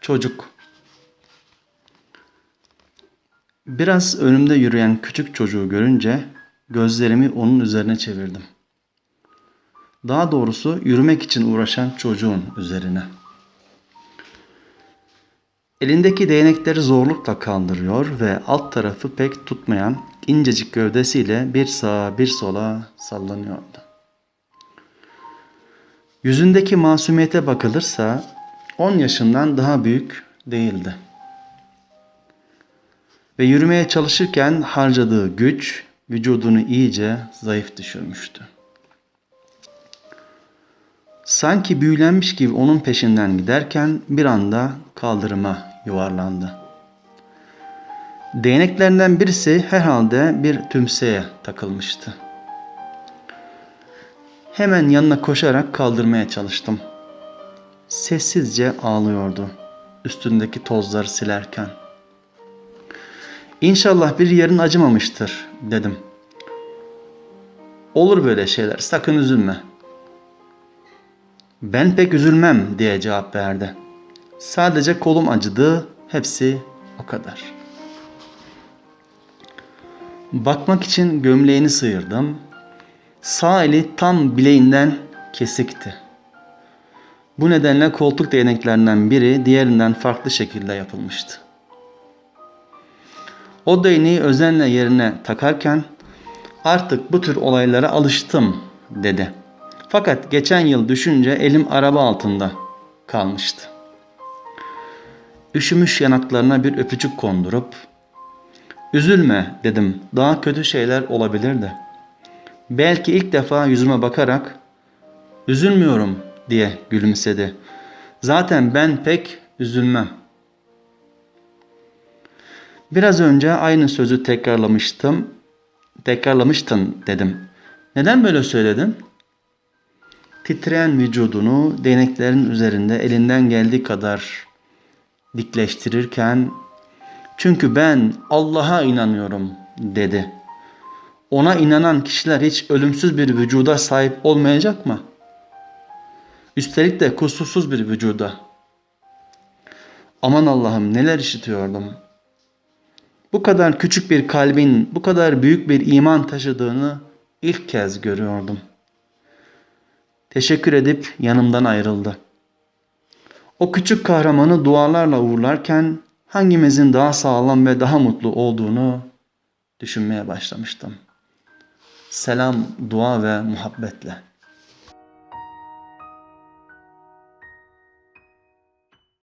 Çocuk. Biraz önümde yürüyen küçük çocuğu görünce gözlerimi onun üzerine çevirdim. Daha doğrusu yürümek için uğraşan çocuğun üzerine. Elindeki değnekleri zorlukla kaldırıyor ve alt tarafı pek tutmayan incecik gövdesiyle bir sağa bir sola sallanıyordu. Yüzündeki masumiyete bakılırsa 10 yaşından daha büyük değildi. Ve yürümeye çalışırken harcadığı güç vücudunu iyice zayıf düşürmüştü. Sanki büyülenmiş gibi onun peşinden giderken bir anda kaldırıma yuvarlandı. Değneklerinden birisi herhalde bir tümseye takılmıştı. Hemen yanına koşarak kaldırmaya çalıştım. Sessizce ağlıyordu üstündeki tozları silerken. İnşallah bir yerin acımamıştır dedim. Olur böyle şeyler sakın üzülme. Ben pek üzülmem diye cevap verdi. Sadece kolum acıdı hepsi o kadar. Bakmak için gömleğini sıyırdım. Sağ eli tam bileğinden kesikti. Bu nedenle koltuk değneklerinden biri diğerinden farklı şekilde yapılmıştı. O değneği özenle yerine takarken artık bu tür olaylara alıştım dedi. Fakat geçen yıl düşünce elim araba altında kalmıştı. Üşümüş yanaklarına bir öpücük kondurup üzülme dedim daha kötü şeyler olabilirdi. Belki ilk defa yüzüme bakarak üzülmüyorum diye gülümsedi. Zaten ben pek üzülmem. Biraz önce aynı sözü tekrarlamıştım. Tekrarlamıştın dedim. Neden böyle söyledin? Titreyen vücudunu değneklerin üzerinde elinden geldiği kadar dikleştirirken çünkü ben Allah'a inanıyorum dedi. Ona inanan kişiler hiç ölümsüz bir vücuda sahip olmayacak mı? Üstelik de kusursuz bir vücuda. Aman Allah'ım neler işitiyordum. Bu kadar küçük bir kalbin bu kadar büyük bir iman taşıdığını ilk kez görüyordum. Teşekkür edip yanımdan ayrıldı. O küçük kahramanı dualarla uğurlarken hangimizin daha sağlam ve daha mutlu olduğunu düşünmeye başlamıştım. Selam, dua ve muhabbetle.